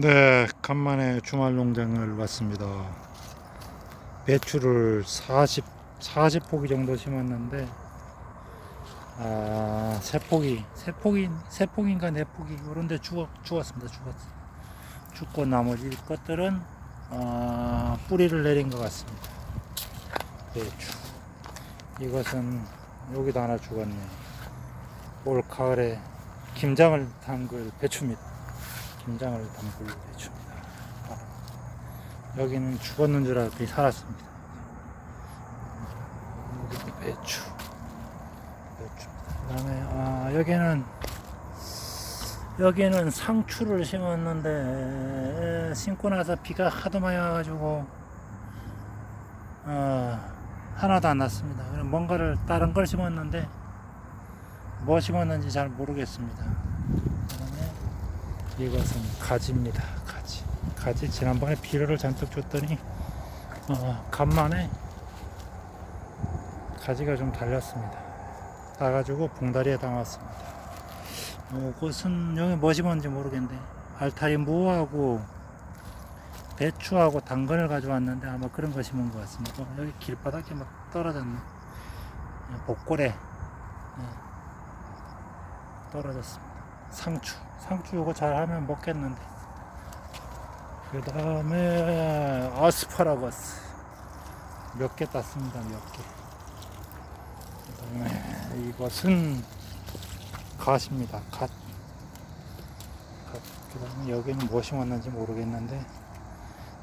네, 간만에 주말 농장을 왔습니다. 배추를 40, 40포기 정도 심었는데, 아, 세 포기, 세 포기, 세 포기인가 네 포기, 그런데 죽었, 죽었습니다. 죽었어. 죽고 나머지 것들은, 아, 뿌리를 내린 것 같습니다. 배추. 이것은, 여기도 하나 죽었네. 올 가을에 김장을 담글 배추입니다. 김장을 담글 배추입니다. 아, 여기는 죽었는 줄 알았더니 살았습니다. 배추. 배추. 그 다음에, 아, 여기는, 여기는 상추를 심었는데, 심고 나서 비가 하도 많이 와가지고, 어, 하나도 안 났습니다. 뭔가를 다른 걸 심었는데, 뭐 심었는지 잘 모르겠습니다. 이것은 가지입니다. 가지. 가지 지난번에 비료를 잔뜩 줬더니 어, 간만에 가지가 좀 달렸습니다. 따가지고 봉다리에 담았습니다. 이것은 여기 뭐 심었는지 모르겠는데 알타리 무하고 배추하고 당근을 가져왔는데 아마 그런 거 심은 것 같습니다. 어, 여기 길바닥에 막 떨어졌네. 복고래. 네. 떨어졌습니다. 상추. 상추 이거 잘하면 먹겠는데. 그 다음에 아스파라거스. 몇 개 땄습니다. 몇 개. 그 다음에 이것은 갓입니다. 갓. 갓. 그 다음에 여기는 뭐 심었는지 모르겠는데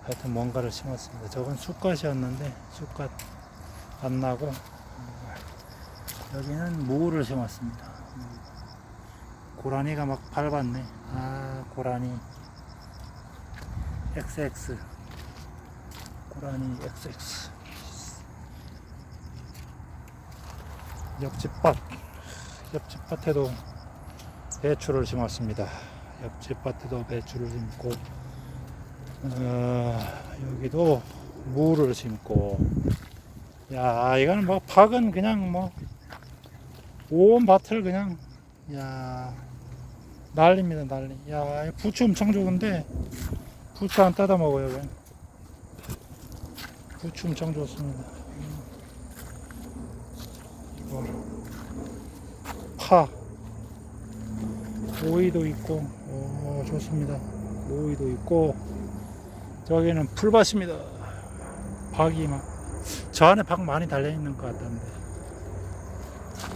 하여튼 뭔가를 심었습니다. 저건 쑥갓이었는데 쑥갓 안 나고 음, 여기는 무를 심었습니다. 음. 고라니가 막 밟았네. 아, 고라니. XX. 고라니 XX. 옆집 밭. 옆집 밭에도 배추를 심었습니다. 옆집 밭에도 배추를 심고, 어, 여기도 무를 심고, 야, 이거는 뭐, 밭은 그냥 뭐, 온 밭을 그냥, 야, 난리입니다, 난리. 야, 이 부추 엄청 좋은데, 부추 안 따다 먹어요, 왜? 부추 엄청 좋습니다. 이거, 파, 오이도 있고, 오, 좋습니다. 오이도 있고, 저기는 풀밭입니다. 박이 막, 저 안에 박 많이 달려있는 것 같던데.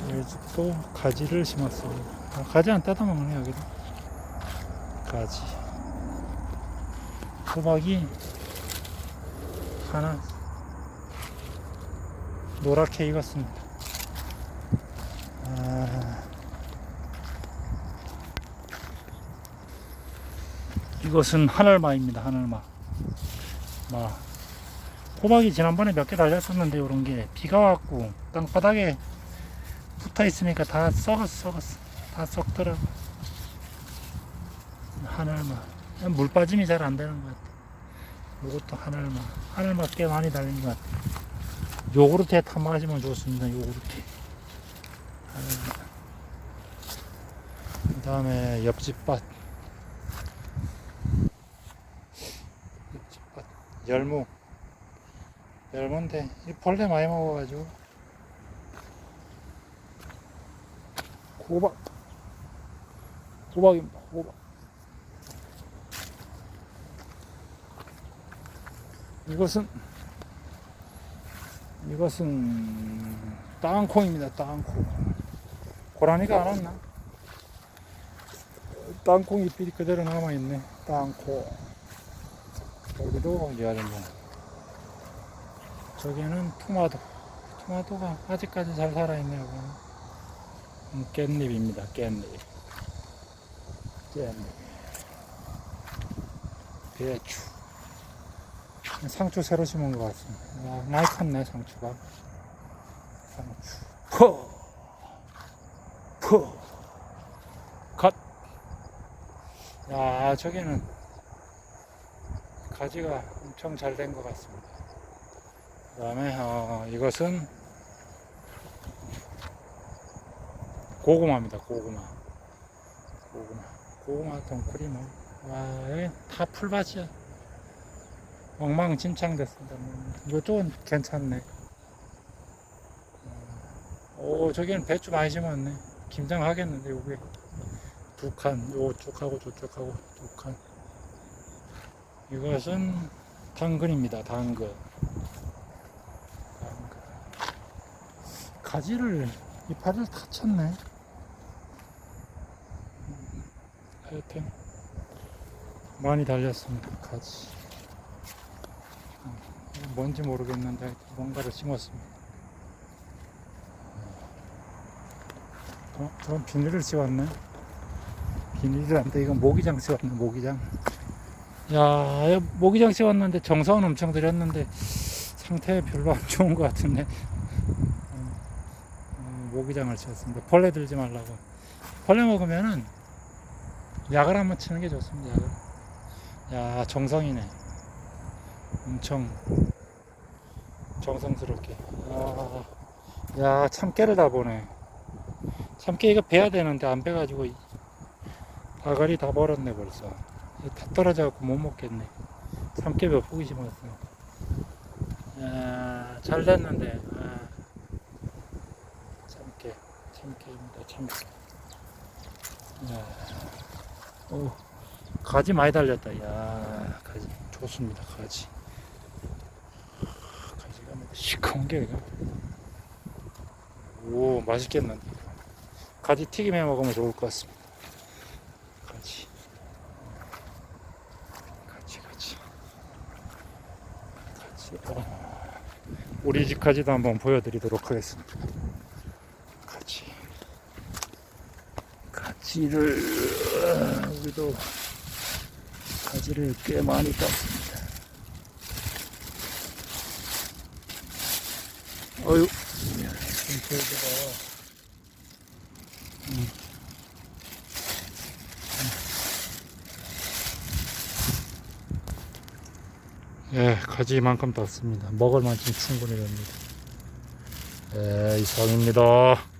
여기도 가지를 심었습니다. 아, 가지 안 따다 먹네 여기도. 가지. 호박이 하나 노랗게 익었습니다. 아, 이것은 하늘마입니다. 하늘마. 마. 호박이 지난번에 몇 개 달렸었는데 이런 게 비가 왔고 땅바닥에 붙어 있으니까 다 썩었어, 썩었어. 다 썩더라고. 하늘마. 물 빠짐이 잘 안 되는 것 같아. 이것도 하늘마. 하늘마 꽤 많이 달린 것 같아. 요구르트에 타 마시면 좋습니다. 요구르트. 그 다음에 옆집 밭. 옆집 밭. 열무. 열무인데, 이 벌레 많이 먹어가지고. 호박 호박입니다 호박 이것은 이것은 땅콩입니다 땅콩 고라니가 안 왔나 땅콩 잎이 그대로 남아 있네 땅콩 여기도 열무 저기는 토마토 토마토가 아직까지 잘 살아 있네요 그거는. 음, 깻잎입니다. 깻잎. 깻잎. 배추. 상추 새로 심은 것 같습니다. 와, 많이 컸네, 상추가. 상추. 퍼! 퍼! 컷! 야, 저기는 가지가 엄청 잘 된 것 같습니다. 그 다음에, 어, 이것은 고구마입니다. 고구마. 고구마. 고구마 동크리 뭐 와, 다 풀밭이야. 엉망진창 됐습니다. 이쪽은 괜찮네. 오, 저기는 배추 많이 심었네. 김장하겠는데, 여기. 두 칸, 요쪽하고 저쪽하고 두 칸. 이것은 당근입니다, 당근. 당근. 가지를, 이파리를 다 쳤네. 음, 하여튼, 많이 달렸습니다, 가지. 음, 이건 뭔지 모르겠는데, 뭔가를 심었습니다. 어, 저건 비닐을 씌웠네. 돼. 이건 모기장 씌웠네, 모기장. 야, 모기장 씌웠는데 정성은 엄청 들였는데 상태 별로 안 좋은 것 같은데. 어, 어, 모기장을 씌웠습니다. 벌레 들지 말라고. 벌레 먹으면은 약을 한번 치는 게 좋습니다. 약을. 야, 정성이네. 엄청 정성스럽게. 아, 야, 참깨를 다 보네. 참깨 이거 베야 되는데 안 베가지고 이- 아가리 다 벌었네 벌써 다 떨어져갖고 못 먹겠네 참깨 몇 포기 심었어 야, 잘 됐는데 아, 참깨 참깨입니다 참깨 야, 오, 가지 많이 달렸다 야 가지 좋습니다 가지 가지가 뭐 시커먼 게 이거 오 맛있겠는데. 가지 튀김 해 먹으면 좋을 것 같습니다. 가지. 가지, 가지. 가지. 어. 우리 집 가지도 한번 보여드리도록 하겠습니다. 가지. 가지를, 어, 우리도 가지를 꽤 많이 땄습니다. 어유, 좀 보여줘봐. 예, 가지만큼 땄습니다. 먹을 만큼 충분히 됩니다. 예, 이상입니다.